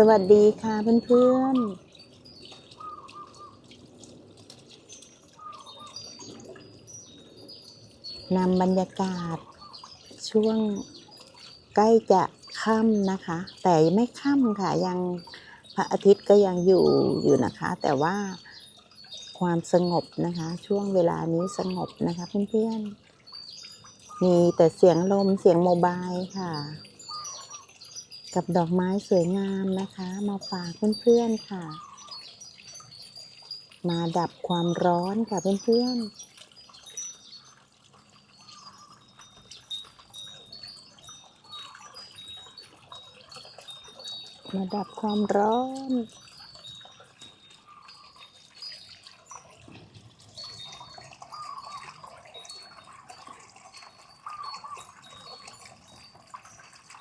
สวัสดีค่ะเพื่อนๆนำบรรยากาศ ช่วงใกล้จะค่ำนะคะ แต่ไม่ค่ำค่ะยังพระอาทิตย์ก็ยังอยู่อยู่นะคะ แต่ว่าความสงบนะคะ ช่วงเวลานี้สงบนะคะเพื่อนๆมีแต่เสียงลมเสียงโมบายค่ะ กับดอกไม้สวยงามนะคะ มาฝากเพื่อนๆค่ะ มาดับความร้อนค่ะเพื่อนๆมาดับความร้อน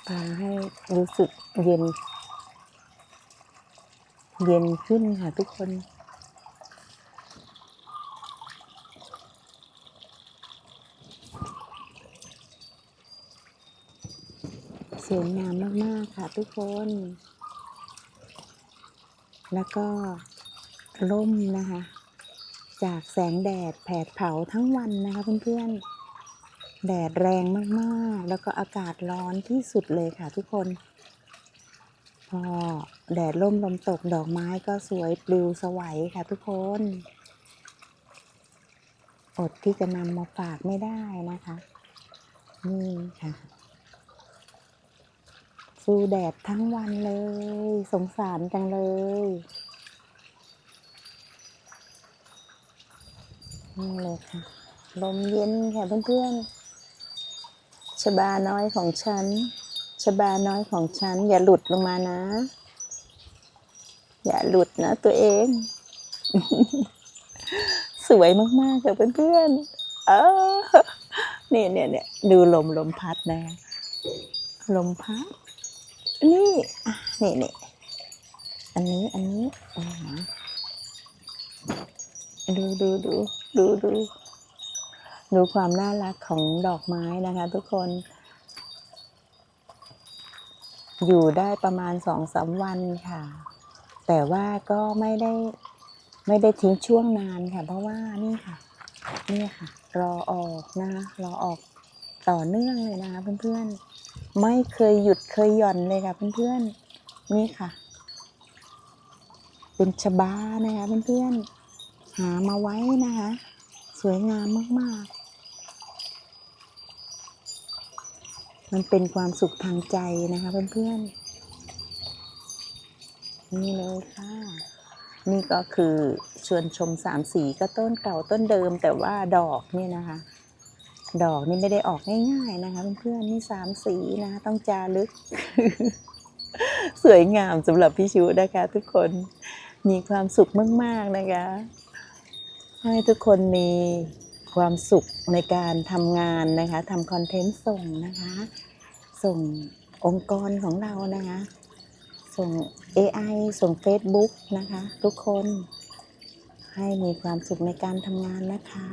พาให้รู้สึกเย็น เย็นขึ้นค่ะทุกคนสวยงามมาก ๆ ค่ะทุกคน แล้วก็ร่มนะคะ จากแสงแดดแผดเผาทั้งวันนะคะเพื่อน ๆ แดดแรงมากๆ แล้วก็อากาศร้อนที่สุดเลยค่ะทุกคน พอแดดร่มลมตกดอกไม้ก็สวยปลิวสวัยค่ะทุกคน อดที่จะนำมาฝากไม่ได้นะคะ นี่ค่ะ สู้แดดทั้งวันเลย สงสารจังเลยนี่เลยค่ะ ลมเย็นค่ะเพื่อนๆ ชบาน้อยของฉัน ชบาน้อยของฉัน อย่าหลุดลงมานะ อย่าหลุดนะตัวเอง สวยมากๆค่ะเพื่อนๆ เออเนี่ยเนี่ยเนี่ยดูลมลมพัดนะ ลมพัด นี่อะนี่นี่อันนี้อันนี้ดูดูดูดูดู ดูความน่ารักของดอกไม้นะคะทุกคน อยู่ได้ประมาณสองสามวันค่ะ แต่ว่าก็ไม่ได้ไม่ได้ทิ้งช่วงนานค่ะ เพราะว่านี่ค่ะนี่ค่ะ รอออกนะคะรอออกต่อเนื่องเลยนะคะเพื่อนๆ ไม่เคยหยุดเคยหย่อนเลยค่ะเพื่อนๆ นี่ค่ะ เป็นชบานะคะเพื่อนๆ หามาไว้นะคะ สวยงามมาก ๆ มันเป็นความสุขทางใจนะคะเพื่อนๆ นี่เลยค่ะ นี่ก็คือชวนชมสามสีก็ต้นเก่าต้นเดิม แต่ว่าดอกเนี่ยนะคะ ดอกนี่ไม่ได้ออกง่าย ๆ นะคะเพื่อนๆ นี่สามสีนะคะต้องจารึก สวยงามสำหรับพี่ชูนะคะทุกคนมีความสุขมาก ๆ นะคะ ให้ทุกคนมีความสุขในการทำงานนะคะทำคอนเทนต์ส่งนะคะ ส่งองค์กรของเรานะคะ ส่ง AI ส่ง Facebook นะคะ ทุกคนให้มีความสุขในการทำงานนะคะ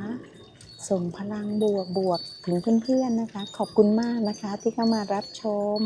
ส่งพลังบวกบวกถึงเพื่อนๆนะคะ ขอบคุณมากนะคะที่เข้ามารับชม